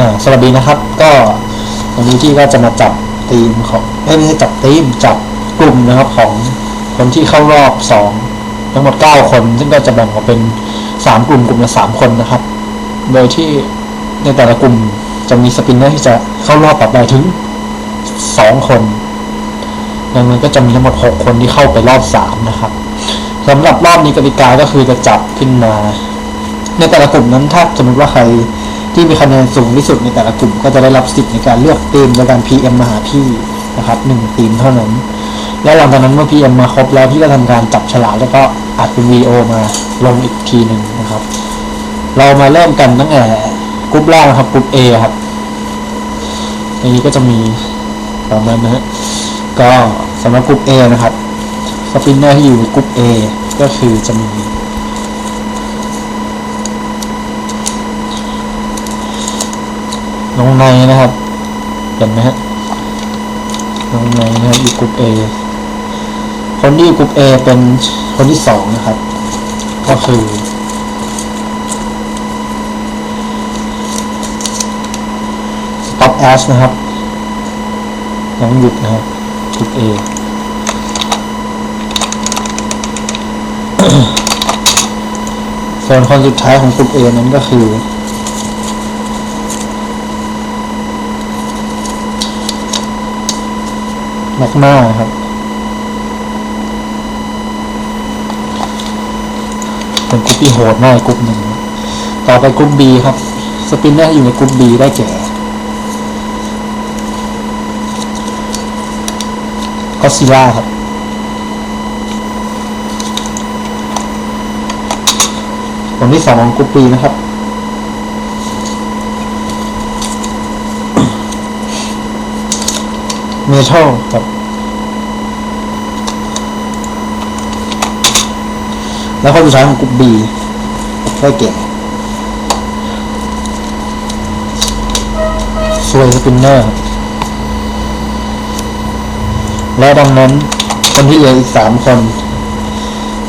อ่าสวัสดีนะครับ ก็วันนี้ที่ก็จะมาจับทีมของไม่ใช่จับทีมจับกลุ่มนะครับของคนที่เข้ารอบสองทั้งหมดเก้าคน ซึ่งก็จะแบ่งออกเป็นสามกลุ่มกลุ่มละสามคนนะครับ โดยที่ในแต่ละกลุ่มจะมีสปินเนอร์ที่จะเข้ารอบต่อไปถึงสองคน ดังนั้นก็จะมีทั้งหมดหกคนที่เข้าไปรอบสามนะครับสำหรับรอบนี้กติกาก็คือจะจับขึ้นมา ในแต่ละกลุ่มนั้นถ้าสมมติว่าใคร ที่มีคะแนนสูงที่สุดในแต่ละกลุ่ม ก็จะได้รับสิทธิ์ในการเลือกทีมโดยการ PM มาหาพี่นะครับหนึ่งทีมเท่านั้น และหลังจากนั้นเมื่อ PM มาครบแล้วพี่ก็ทำการจับฉลากแล้วก็อัดเป็น VO มาลงอีกทีหนึ่งนะครับ เรามาเริ่มกันตั้งแต่กลุ่มแรกนะครับกลุ่ม A ครับในนี้ก็จะมีประมาณนะฮะก็สำหรับกลุ่ม A นะครับสปินเนอร์ที่อยู่ในกลุ่ม A ก็คือจะมี น้องในนะครับ เห็นไหมฮะน้องในนะครับอยู่กลุ่ม A คนที่อยู่กลุ่ม A เป็นคนที่สองนะครับ ก็คือ Stop Ash นะครับน้องหยุดนะครับกลุ่ม A ส่วนคนสุดท้ายของกลุ่ม A นั้นก็คือ แมกมาครับ เป็นกรุ๊ปที่โหดมากกรุ๊ปหนึ่ง ต่อไปกรุ๊ป B ครับ สปินเนอร์อยู่ในกรุ๊ป B ได้แก่ก็ซิล่าครับคนที่สองของกรุ๊ป B นะครับ เมทัลครับ แล้วคนสุดท้ายของกลุ่ม B ได้แก่สวยสปินเนอร์ และดังนั้นคนที่เหลืออีกสามคน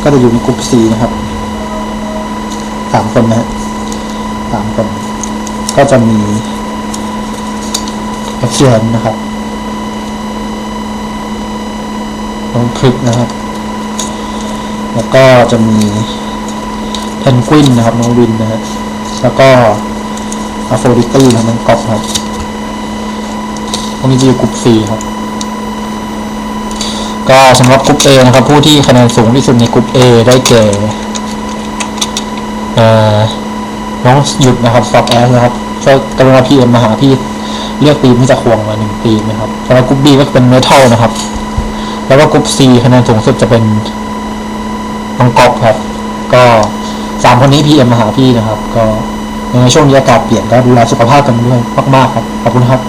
ก็จะอยู่ในกลุ่ม C นะครับสามคนนะฮะสามคน ก็จะมีเอ็กเซียนนะครับ น้องคลิปนะครับ แล้วก็จะมีเพนกวินนะครับน้องวินนะฮะแล้วก็อโฟดิตี้นะน้องก๊อฟครับพวกนี้จะอยู่กลุ่ม C ครับ ก็สำหรับกลุ่ม A นะครับ ผู้ที่คะแนนสูงที่สุดในกลุ่ม A ได้แก่น้องหยุดนะครับฟอกแอสนะครับช่วยกรุณาพีเอ็มมาหาพี่เลือกทีมที่จะควงมาหนึ่งทีมนะครับสำหรับกลุ่ม B ก็เป็นเมทัลนะครับ แล้วก็กรุ๊ป C คะแนนสูงสุดจะเป็นน้องก๊อฟครับ ก็สามคนนี้พีเอ็มมาหาพี่นะครับ ก็ในช่วงนี้อากาศเปลี่ยนก็ดูแลสุขภาพกันด้วยมากๆครับ ขอบคุณครับ